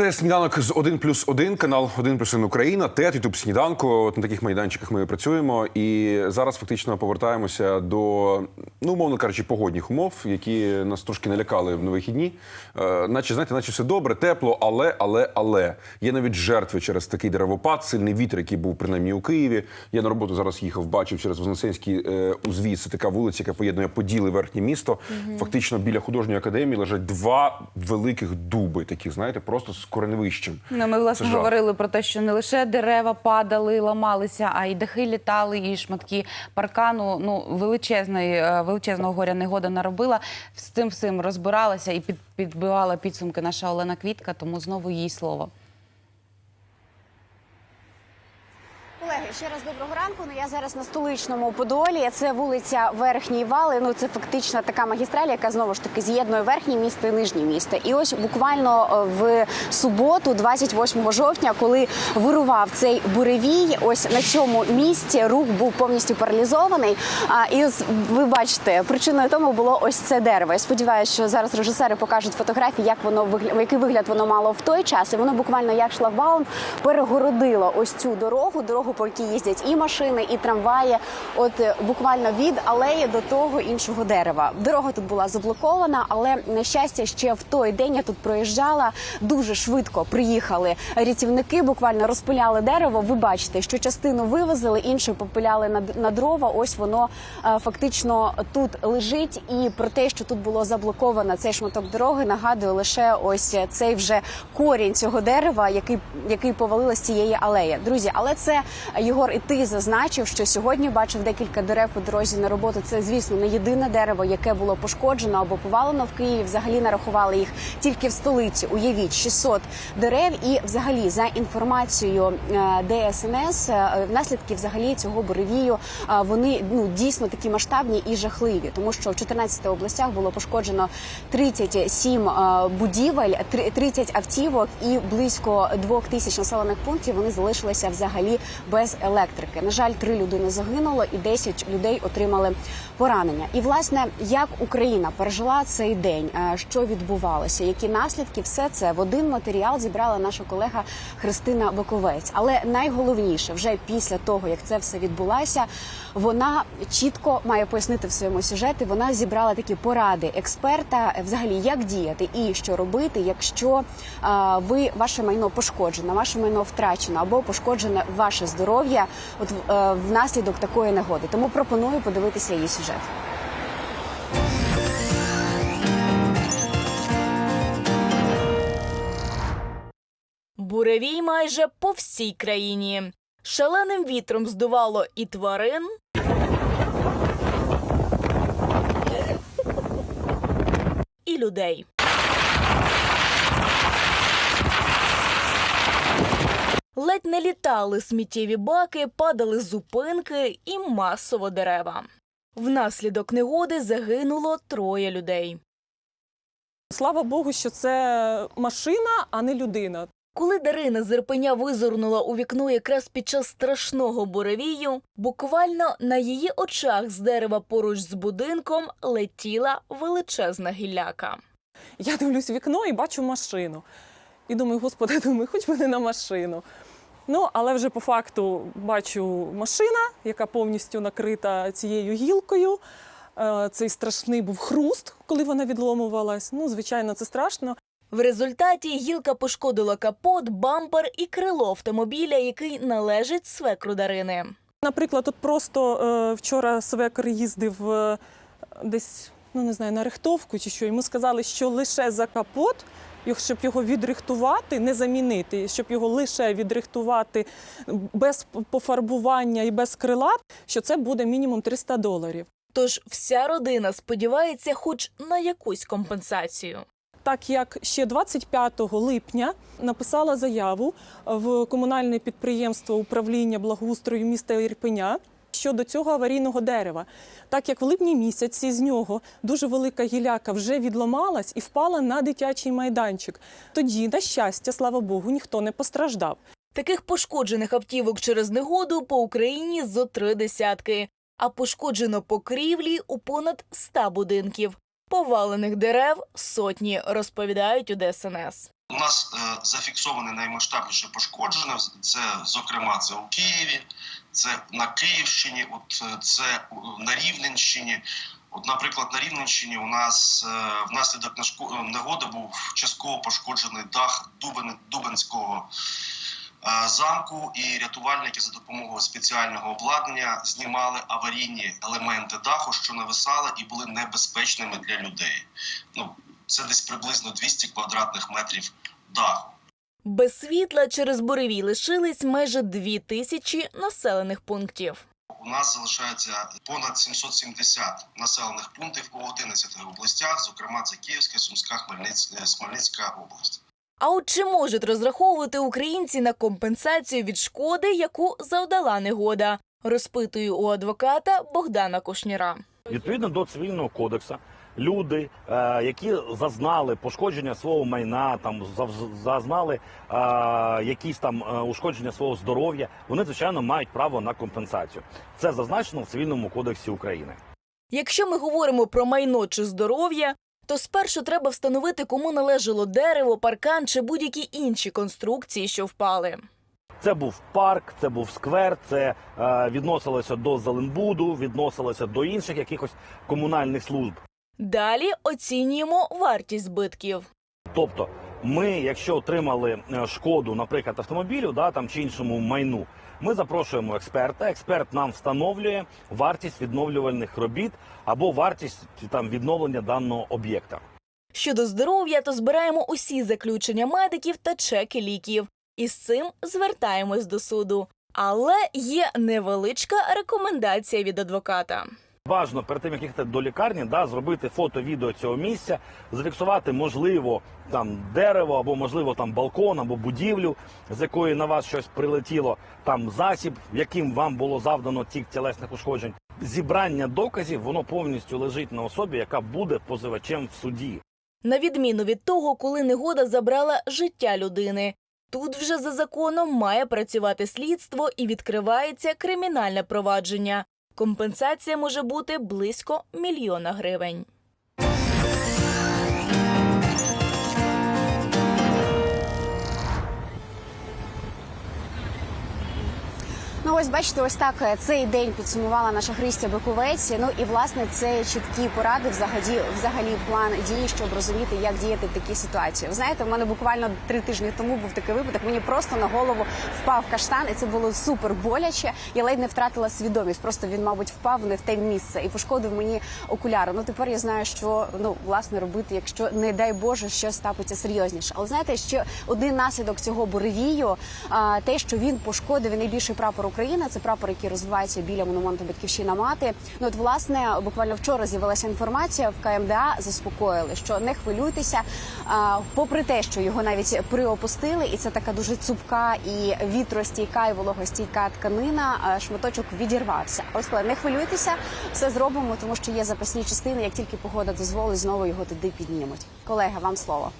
Це сніданок з 1 плюс 1, канал 1 плюс 1 Україна, ТЕТ, Ютуб сніданку. От на таких майданчиках ми працюємо. І зараз фактично повертаємося до, ну, умовно кажучи, погодних умов, які нас трошки налякали в вихідні. Е, наче, знаєте, наче все добре, тепло, але, але, але. Є навіть жертви через такий деревопад, сильний вітер, який був принаймні у Києві. Я на роботу зараз їхав, бачив через Вознесенський е, узвіз. Це така вулиця, яка поєднує Поділи, верхнє місто. Фактично біля художньої академії лежать два великих дуби, такі, знаєте, просто з кореневищем. Ну, ми власне Сажа. говорили про те, що не лише дерева падали, ламалися, а й дахи літали, і шматки паркану. Ну величезної е, величезного горя негода наробила. З цим всім розбиралася і під, підбивала підсумки наша Олена Квітка, тому знову їй слово. Ще раз доброго ранку. Ну я зараз на столичному Подолі. Це вулиця Верхній Вали. Ну це фактично така магістраль, яка знову ж таки з'єднує верхнє місто і нижнє місто. І ось буквально е, в суботу, 28 жовтня, коли вирував цей буревій, ось на цьому місці рух був повністю паралізований. А і ви бачите, причиною тому було ось це дерево. Я сподіваюся, що зараз режисери покажуть фотографії, як воно який вигляд воно мало в той час. І воно буквально як шлагбаум перегородило ось цю дорогу, дорогу, по якій їздять і машини, і трамваї. От е, буквально від алеї до того іншого дерева. Дорога тут була заблокована, але на щастя, ще в той день я тут проїжджала. Дуже швидко приїхали рятівники, буквально розпиляли дерево. Ви бачите, що частину вивезли, іншу попиляли на, на дрова. Ось воно е, фактично тут лежить. І про те, що тут було заблоковано цей шматок дороги, нагадує лише ось цей вже корінь цього дерева, який, який повалили з цієї алеї. Друзі, але це Єгор, і ти зазначив, що сьогодні бачив декілька дерев по дорозі на роботу. Це, звісно, не єдине дерево, яке було пошкоджено або повалено в Києві. Взагалі нарахували їх тільки в столиці. Уявіть 600 дерев. І, взагалі, за інформацією е, ДСНС, е, наслідки взагалі цього буревію е, вони ну дійсно такі масштабні і жахливі, тому що в 14 областях було пошкоджено 37 е, будівель, три- 30 автівок і близько двох тисяч населених пунктів вони залишилися взагалі без електрики. На жаль, три людини загинуло і 10 людей отримали поранення. І власне, як Україна пережила цей день, е, що відбувалося, які наслідки, все це в один матеріал зібрала наша колега Христина Боковець. Але найголовніше, вже після того як це все відбулося, вона чітко має пояснити в своєму сюжеті. Вона зібрала такі поради експерта, е, взагалі як діяти і що робити, якщо е, ви ваше майно пошкоджено, ваше майно втрачено або пошкоджене ваше здоров'я, от е, внаслідок такої негоди. Тому пропоную подивитися її сюжет. Буревій майже по всій країні. Шаленим вітром здувало і тварин, і людей. Ледь не літали сміттєві баки, падали зупинки і масово дерева. Внаслідок негоди загинуло троє людей. Слава Богу, що це машина, а не людина. Коли Дарина з Ірпеня визирнула у вікно якраз під час страшного буревію, буквально на її очах з дерева поруч з будинком летіла величезна гілляка. Я дивлюсь в вікно і бачу машину. І думаю, господи, думаю, хоч би не на машину. Ну, але вже по факту бачу машина, яка повністю накрита цією гілкою. Е, Цей страшний був хруст, коли вона відломувалась. Ну, звичайно, це страшно. В результаті гілка пошкодила капот, бампер і крило автомобіля, який належить свекру Дарини. Наприклад, тут просто е, вчора свекр їздив е, десь, ну не знаю, на рихтовку чи що. Йому сказали, що лише за капот, щоб його відрихтувати, не замінити, щоб його лише відрихтувати без пофарбування і без крила, що це буде мінімум 300 доларів. Тож вся родина сподівається хоч на якусь компенсацію. Так як ще 25 липня написала заяву в комунальне підприємство управління благоустрою міста Ірпеня щодо цього аварійного дерева. Так як в липні місяці з нього дуже велика гіляка вже відламалась і впала на дитячий майданчик. Тоді, на щастя, слава Богу, ніхто не постраждав. Таких пошкоджених автівок через негоду по Україні зо три десятки, а пошкоджено покрівлі у понад ста будинків. Повалених дерев сотні, розповідають у ДСНС. У нас е, зафіксоване наймасштабніше пошкоджене. Це, зокрема, це у Києві, це на Київщині, от е, це е, на Рівненщині. От, наприклад, на Рівненщині у нас е, внаслідок нашко- негоди був частково пошкоджений дах Дубен, Дубенського е, замку, і рятувальники за допомогою спеціального обладнання знімали аварійні елементи даху, що нависали і були небезпечними для людей. Ну, це десь приблизно 200 квадратних метрів даху. Без світла через буревій лишились майже дві тисячі населених пунктів. У нас залишається понад 770 населених пунктів у 11 областях, зокрема це Київська, Сумська, Хмельницька, Смельницька область. А от чи можуть розраховувати українці на компенсацію від шкоди, яку завдала негода? Розпитую у адвоката Богдана Кушніра. Відповідно до цивільного кодексу, люди, е, які зазнали пошкодження свого майна, там зазнали е, якісь там е, ушкодження свого здоров'я, вони звичайно мають право на компенсацію. Це зазначено в цивільному кодексі України. Якщо ми говоримо про майно чи здоров'я, то спершу треба встановити, кому належало дерево, паркан чи будь-які інші конструкції, що впали. Це був парк, це був сквер, це е, відносилося до Зеленбуду, відносилося до інших якихось комунальних служб. Далі оцінюємо вартість збитків. Тобто, ми, якщо отримали е, шкоду, наприклад, автомобілю, да, там чи іншому майну, ми запрошуємо експерта. Експерт нам встановлює вартість відновлювальних робіт або вартість там відновлення даного об'єкта. Щодо здоров'я, то збираємо усі заключення медиків та чеки ліків. І з цим звертаємось до суду. Але є невеличка рекомендація від адвоката. Бажано перед тим, як їхати до лікарні, да, зробити фото, відео цього місця, зафіксувати, можливо, там дерево, або можливо там балкон, або будівлю, з якої на вас щось прилетіло, там засіб, яким вам було завдано тік тілесних ушкоджень. Зібрання доказів воно повністю лежить на особі, яка буде позивачем в суді. На відміну від того, коли негода забрала життя людини. Тут вже за законом має працювати слідство і відкривається кримінальне провадження. Компенсація може бути близько мільйона гривень. Ось бачите, ось так е, цей день підсумувала наша Христя Биковець. Ну і власне це чіткі поради взагалі, взагалі план дій, щоб розуміти, як діяти в такій ситуації. Ви знаєте, в мене буквально три тижні тому був такий випадок. Мені просто на голову впав каштан, і це було супер боляче. Я ледь не втратила свідомість. Просто він, мабуть, впав не в те місце і пошкодив мені окуляри. Ну тепер я знаю, що ну власне робити, якщо не дай Боже, щось стапиться серйозніше. Але знаєте, ще один наслідок цього буревію, те, що він пошкодив найбільший прапор України. Це прапор, який розвивається біля монументу Батьківщина мати. Ну от власне буквально вчора з'явилася інформація в КМДА. Заспокоїли, що не хвилюйтеся. Попри те, що його навіть приопустили, і це така дуже цупка і вітростійка і вологостійка тканина. Шматочок відірвався. Ось коли не хвилюйтеся, все зробимо, тому що є запасні частини. Як тільки погода дозволить, знову його туди піднімуть. Колеги, вам слово.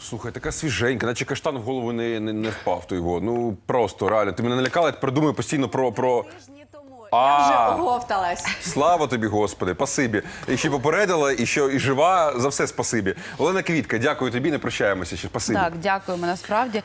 Слухай, така свіженька, наче каштан в голову не, не, не впав То його. Ну просто реально. Ти мене налякала, я тепер думаю постійно про. про... А. я вже оговталась. Слава тобі, Господи, пасибі. І ще попередила, і що і жива за все спасибі. Олена Квітка, дякую тобі, не прощаємося ще. Спасибі. Так, дякуємо насправді.